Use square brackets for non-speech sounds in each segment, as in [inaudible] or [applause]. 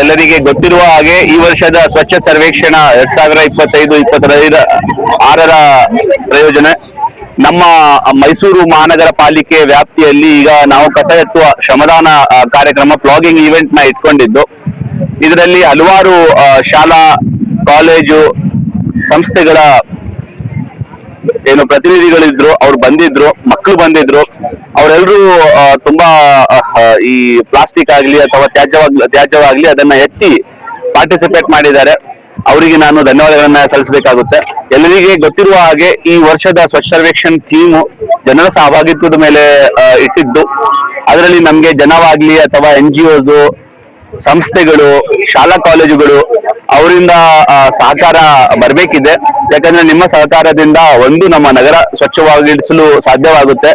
ಎಲ್ಲರಿಗೆ ಗೊತ್ತಿರುವ ಹಾಗೆ ಈ ವರ್ಷದ ಸ್ವಚ್ಛ ಸರ್ವೇಕ್ಷಣ ಎರಡ್ ಸಾವಿರ ಇಪ್ಪತ್ತೈದು ಇಪ್ಪತ್ತೈದ ಆರರ ಪ್ರಯೋಜನ. ನಮ್ಮ ಮೈಸೂರು ಮಹಾನಗರ ಪಾಲಿಕೆ ವ್ಯಾಪ್ತಿಯಲ್ಲಿ ಈಗ ನಾವು ಕಸ ಎತ್ತುವ ಶ್ರಮದಾನ ಕಾರ್ಯಕ್ರಮ, ಪ್ಲಾಗಿಂಗ್ ಈವೆಂಟ್ನ ಇಟ್ಕೊಂಡಿದ್ದು. ಇದರಲ್ಲಿ ಹಲವಾರು ಶಾಲಾ, ಕಾಲೇಜು, ಸಂಸ್ಥೆಗಳ ಏನು ಪ್ರತಿನಿಧಿಗಳಿದ್ರು, ಅವ್ರು ಬಂದಿದ್ರು ಮಕ್ಕಳು ಬಂದಿದ್ರು ಅವರೆಲ್ಲರೂ ತುಂಬಾ ಈ ಪ್ಲಾಸ್ಟಿಕ್ ಆಗ್ಲಿ ಅಥವಾ ತ್ಯಾಜ್ಯವಾಗ್ಲಿ ತ್ಯಾಜ್ಯವಾಗ್ಲಿ ಅದನ್ನ ಎತ್ತಿ ಪಾರ್ಟಿಸಿಪೇಟ್ ಮಾಡಿದ್ದಾರೆ. ಅವರಿಗೆ ನಾನು ಧನ್ಯವಾದಗಳನ್ನ ಸಲ್ಲಿಸಬೇಕಾಗುತ್ತೆ. ಎಲ್ಲರಿಗೆ ಗೊತ್ತಿರುವ ಹಾಗೆ ಈ ವರ್ಷದ ಸ್ವಚ್ಛ ಸರ್ವೇಕ್ಷಣ್ ಥೀಮ್ ಜನರ ಸಹಭಾಗಿತ್ವದ ಮೇಲೆ ಇಟ್ಟಿದ್ದು. ಅದರಲ್ಲಿ ನಮ್ಗೆ ಜನವಾಗ್ಲಿ ಅಥವಾ ಎನ್ ಜಿ ಸಂಸ್ಥೆಗಳು, ಶಾಲಾ ಕಾಲೇಜುಗಳು ಅವರಿಂದ ಸಹಕಾರ ಬರಬೇಕಿದೆ. ಯಾಕಂದ್ರೆ ನಿಮ್ಮ ಸಹಕಾರದಿಂದ ಒಂದು ನಮ್ಮ ನಗರ ಸ್ವಚ್ಛವಾಗಿಡಿಸಲು ಸಾಧ್ಯವಾಗುತ್ತೆ.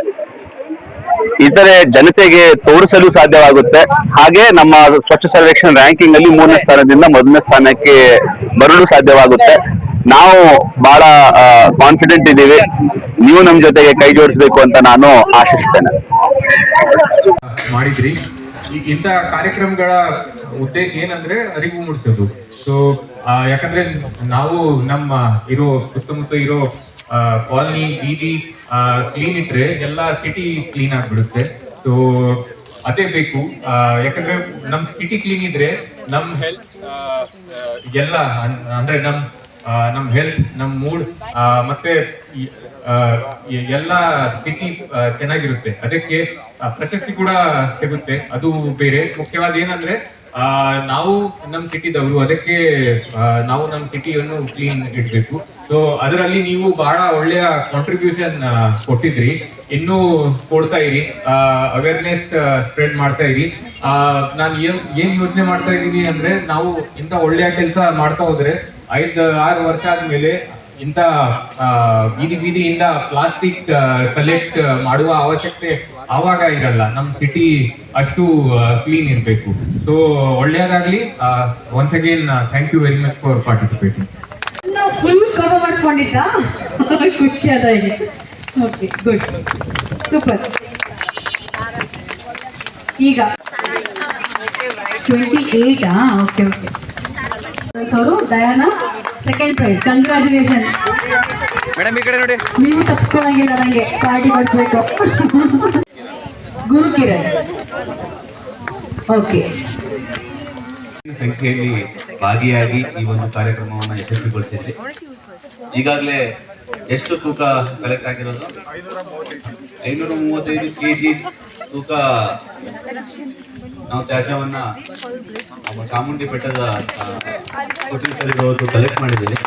ಇತರೆ ಜನತೆಗೆ ತೋರಿಸಲು ಸಾಧ್ಯವಾಗುತ್ತೆ. ಹಾಗೆ ನಮ್ಮ ಸ್ವಚ್ಛ ಸರ್ವೇಕ್ಷಣ ರ್ಯಾಂಕಿಂಗ್ ಅಲ್ಲಿ ಮೂರನೇ ಸ್ಥಾನದಿಂದ ಮೊದಲನೇ ಸ್ಥಾನಕ್ಕೆ ಬರಲು ಸಾಧ್ಯವಾಗುತ್ತೆ. ನಾವು ಬಹಳ ಕಾನ್ಫಿಡೆಂಟ್ ಇದ್ದೀವಿ. ನೀವು ನಮ್ಮ ಜೊತೆಗೆ ಕೈ ಜೋಡಿಸಬೇಕು ಅಂತ ನಾನು ಆಶಿಸ್ತೇನೆ. ಮಾಡಿದ್ರಿ ಈ- ಇಂಥ ಕಾರ್ಯಕ್ರಮಗಳ ಉದ್ದೇಶ ಏನಂದ್ರೆ ಅರಿವು ಮೂಡಿಸೋದು. ಸೊ ಯಾಕಂದ್ರೆ ನಾವು ನಮ್ಮ ಇರೋ ಸುತ್ತಮುತ್ತ ಇರೋ ಕಾಲನಿ ಬೀದಿ ಕ್ಲೀನ್ ಇಟ್ರೆ ಎಲ್ಲ ಸಿಟಿ ಕ್ಲೀನ್ ಆಗಿಬಿಡುತ್ತೆ. ಸೊ ಅದೇ ಬೇಕು. ಯಾಕಂದ್ರೆ ನಮ್ ಸಿಟಿ ಕ್ಲೀನ್ ಇದ್ರೆ ನಮ್ ಹೆಲ್ತ್ ಎಲ್ಲ ಅಂದ್ರೆ ನಮ್ ಆ, ನಮ್ ಹೆಲ್ತ್ ನಮ್ ಮೂಡ್ ಮತ್ತೆ ಎಲ್ಲ ಸ್ಥಿತಿ ಚೆನ್ನಾಗಿರುತ್ತೆ. ಅದಕ್ಕೆ ಪ್ರಶಸ್ತಿ ಕೂಡ ಸಿಗುತ್ತೆ. ಅದು ಬೇರೆ. ಮುಖ್ಯವಾದ ಏನಂದ್ರೆ ಆ, ನಾವು ನಮ್ ಸಿಟಿದವರು ಅದಕ್ಕೆ ನಾವು ನಮ್ ಸಿಟಿಯನ್ನು ಕ್ಲೀನ್ ಇಡ್ಬೇಕು. ಸೊ ಅದರಲ್ಲಿ ನೀವು ಬಹಳ ಒಳ್ಳೆಯ ಕಾಂಟ್ರಿಬ್ಯೂಷನ್ ಕೊಟ್ಟಿದ್ರಿ. ಇನ್ನೂ ಕೊಡ್ತಾ ಇರಿ. ಅವೇರ್ನೆಸ್ ಸ್ಪ್ರೆಡ್ ಮಾಡ್ತಾ ಇರಿ. ನಾನು ಏನ್ ಏನ್ ಯೋಚನೆ ಮಾಡ್ತಾ ಇದ್ದೀನಿ ಅಂದ್ರೆ ನಾವು ಇಂಥ ಒಳ್ಳೆಯ ಕೆಲಸ ಮಾಡ್ತಾ ಹೋದ್ರೆ ಐದು ಆರು ವರ್ಷ ಆದ್ಮೇಲೆ ಇಂಥ ಬೀದಿ ಬೀದಿಯಿಂದ ಪ್ಲಾಸ್ಟಿಕ್ ಕಲೆಕ್ಟ್ ಮಾಡುವ ಅವಶ್ಯಕತೆ ಆವಾಗ ಇರಲ್ಲ. ನಮ್ಮ ಸಿಟಿ ಅಷ್ಟು ಕ್ಲೀನ್ ಇರಬೇಕು. So ಒಳ್ಳೆಯದಾಗ್ಲಿ once again thank you very much for participating full cover ಮಾಡ್ಕೊಂಡಿದ್ದ? [laughs] ಖುಷಿ ಅದ ಇಲ್ಲಿ ಓಕೆ ಗುಡ್ ಸೂಪರ್ ಈಗ ಟ್ವೆಂಟಿ ಏಯ್ಟಾ ಓಕೆ ಓಕೆ ಅವರು, Diana? Second prize congratulation madam ಈ ಕಡೆ ನೋಡಿ. ನೀವು ತಪ್ಪಿಸ್ಕೊಳಂಗಿಲ್ಲ ನನಗೆ ಪಾರ್ಟಿ ಮಾಡಿಸ್ಬೇಕು. ಗುರು ಕಿರಣ್. ಓಕೆ ಸಂಖ್ಯೆಯಲ್ಲಿ ಭಾಗಿಯಾಗಿ ಈ ಒಂದು ಕಾರ್ಯಕ್ರಮವನ್ನು ಯಶಸ್ವಿಗೊಳಿಸಿದ್ರಿ. ಈಗಾಗಲೇ ಎಷ್ಟು ತೂಕ ಕಲೆಕ್ಟ್ ಆಗಿರೋದು? ಐನೂರ ಮೂವತ್ತೈದು ಕೆ ಜಿ ತೂಕ ನಾವು ತ್ಯಾಜ್ಯವನ್ನು ಚಾಮುಂಡಿ ಬೆಟ್ಟದ ಕಲೆಕ್ಟ್ ಮಾಡಿದ್ದೀವಿ.